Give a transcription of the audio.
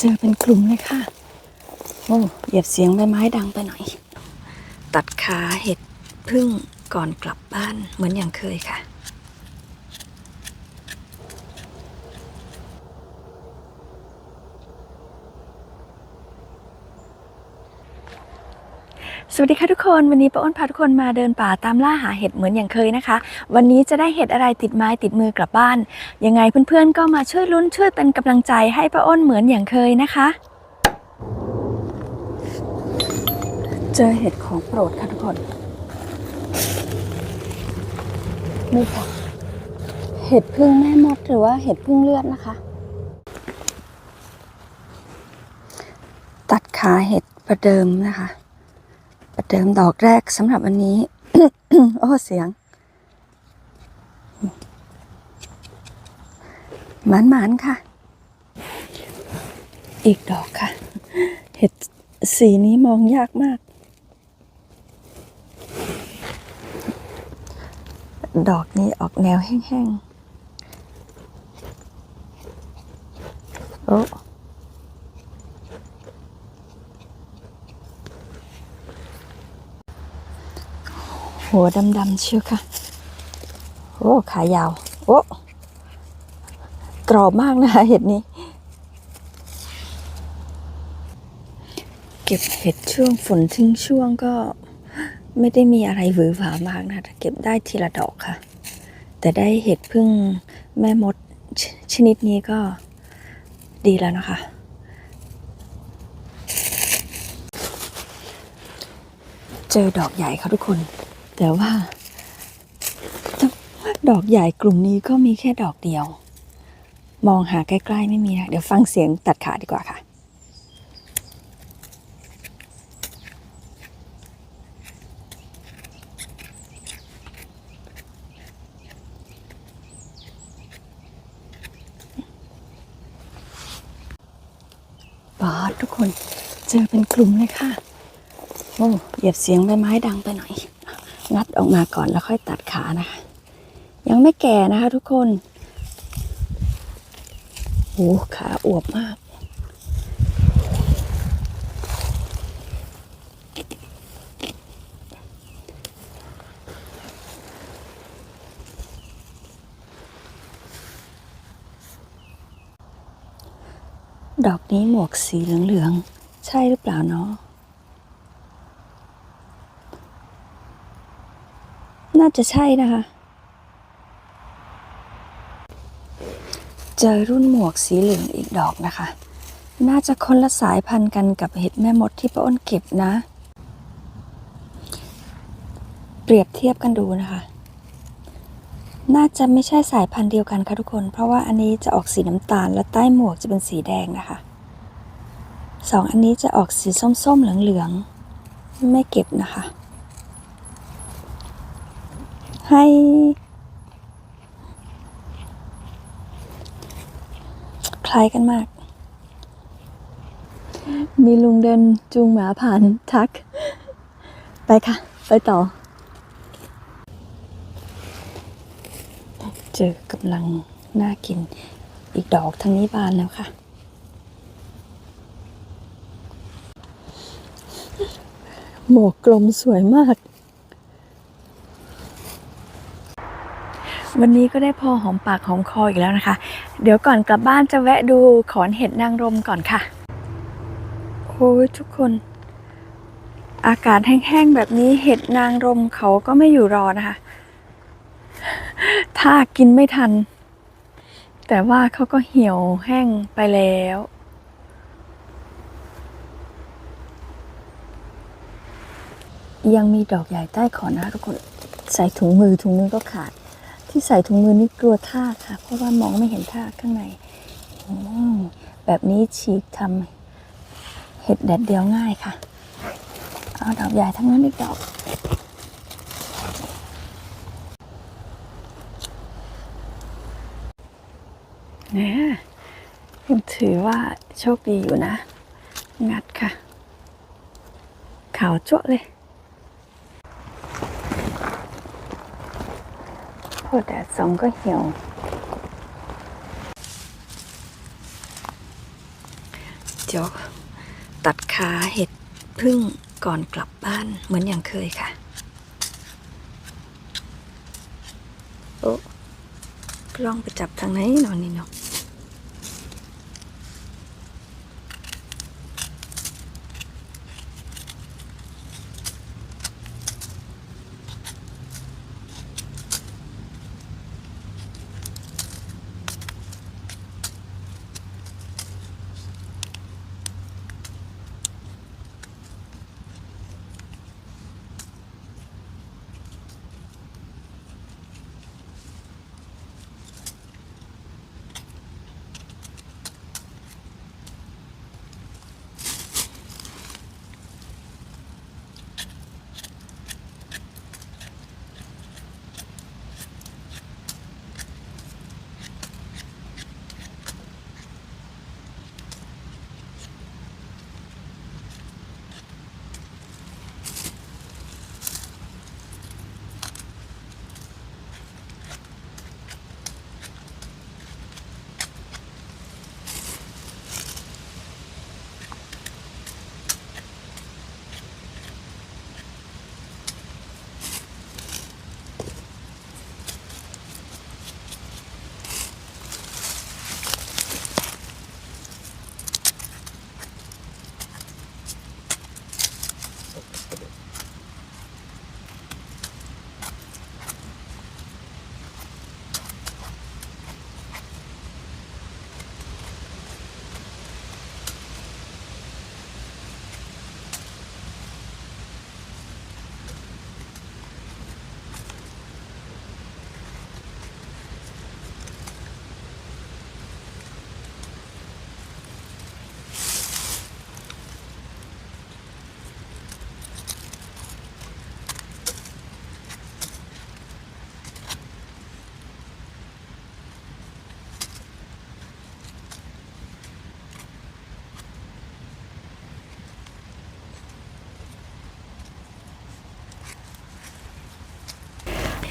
เจอเป็นกลุ่มเลยค่ะ โอ้เหยียบเสียงใบไม้ดังไปหน่อย ตัดขาเห็ดพึ่งก่อนกลับบ้านเหมือนอย่างเคยค่ะ สวัสดีค่ะทุกคน วันนี้ป้าอ้นพาทุกคนมาเดินป่าตามล่าหาเห็ดเหมือนอย่างเคยนะคะ วันนี้จะได้เห็ดอะไรติดไม้ติดมือกลับบ้าน ยังไงเพื่อนๆก็มาช่วยลุ้นช่วยเป็นกำลังใจให้ป้าอ้นเหมือนอย่างเคยนะคะ เจอเห็ดของโปรดค่ะทุกคนนี่ค่ะเห็ดพึ่งแม่มดหรือว่าเห็ดพึ่งเลือดนะคะ ตัดขาเห็ดประเดิมนะคะ ประเดิมดอกแรกสำหรับวันนี้ โอ้เสียงหมานหมานๆค่ะ อีกดอกค่ะ เห็ดสีนี้มองยากมาก ดอกนี้ออกแนวแห้งๆ โอ้ หัวดำๆเชียวค่ะ โอ้ขายาว โอ้กรอบมากนะคะเห็ดนี้ เก็บเห็ดช่วงฝนทิ้งช่วงก็ไม่ได้มีอะไรหวือหวามากนะเก็บได้ทีละดอกค่ะ แต่ได้เห็ดพึ่งแม่มดชชนิดนี้ก็ดีแล้วนะคะ เจอดอกใหญ่ค่ะทุกคน แต่ว่า ดอกใหญ่กลุ่มนี้ก็มีแค่ดอกเดียว มองหาใกล้ๆไม่มีนะเดี๋ยวฟังเสียงตัดขาดีกว่าค่ะบาสทุกคนเจอเป็นกลุ่มเลยค่ะ โอ้เหยียบเสียงใบไม้ดังไปหน่อย งัดออกมาก่อนแล้วค่อยตัดขานะคะ ยังไม่แก่นะคะทุกคนโอ้ขาอวบมาก ดอกนี้หมวกสีเหลือง ๆ ใช่หรือเปล่าเนาะ น่าจะใช่นะคะ เจอรุ่นหมวกสีเหลืองอีกดอกนะคะ น่าจะคนละสายพันธุ์กันกับเห็ดแม่มดที่ป้าอ้นเก็บนะ เปรียบเทียบกันดูนะคะ น่าจะไม่ใช่สายพันธุ์เดียวกันค่ะทุกคน เพราะว่าอันนี้จะออกสีน้ำตาลและใต้หมวกจะเป็นสีแดงนะคะสองอันนี้จะออกสีส้มๆเหลืองๆไม่เก็บนะคะ ให้คล้ายกันมาก มีลุงเดินจูงหมาผ่านทัก ไปค่ะ ไปต่อ เจอกำลังน่ากิน อีกดอกทางนี้บานแล้วค่ะหมวกกลมสวยมาก วันนี้ก็ได้พอหอมปากหอมคออีกแล้วนะคะ เดี๋ยวก่อนกลับบ้านจะแวะดูขอนเห็ดนางรมก่อนค่ะ โอ้ยทุกคน อากาศแห้งๆแบบนี้เห็ดนางรมเขาก็ไม่อยู่รอนะคะ ถ้ากินไม่ทัน แต่ว่าเขาก็เหี่ยวแห้งไปแล้วยังมีดอกใหญ่ใต้ขอนนะคะทุกคน ใส่ถุงมือถุงมือก็ขาด ที่ใส่ถุงมือนี่กลัวท่าค่ะ เพราะว่ามองไม่เห็นท่าข้างในแบบนี้ฉีกทำเห็ดแดดเดียวง่ายค่ะ เอาดอกใหญ่ทั้งนั้นอีกดอกนี่ถือว่าโชคดีอยู่นะ งัดค่ะ ขาวจั่วะเลย อแดดส่องก็เหี่ยว เดี๋ยวตัดขาเห็ดพึ่งก่อนกลับบ้านเหมือนอย่างเคยค่ะ โอ้กล้องไปจับทางไหนนอนนี่เนาะ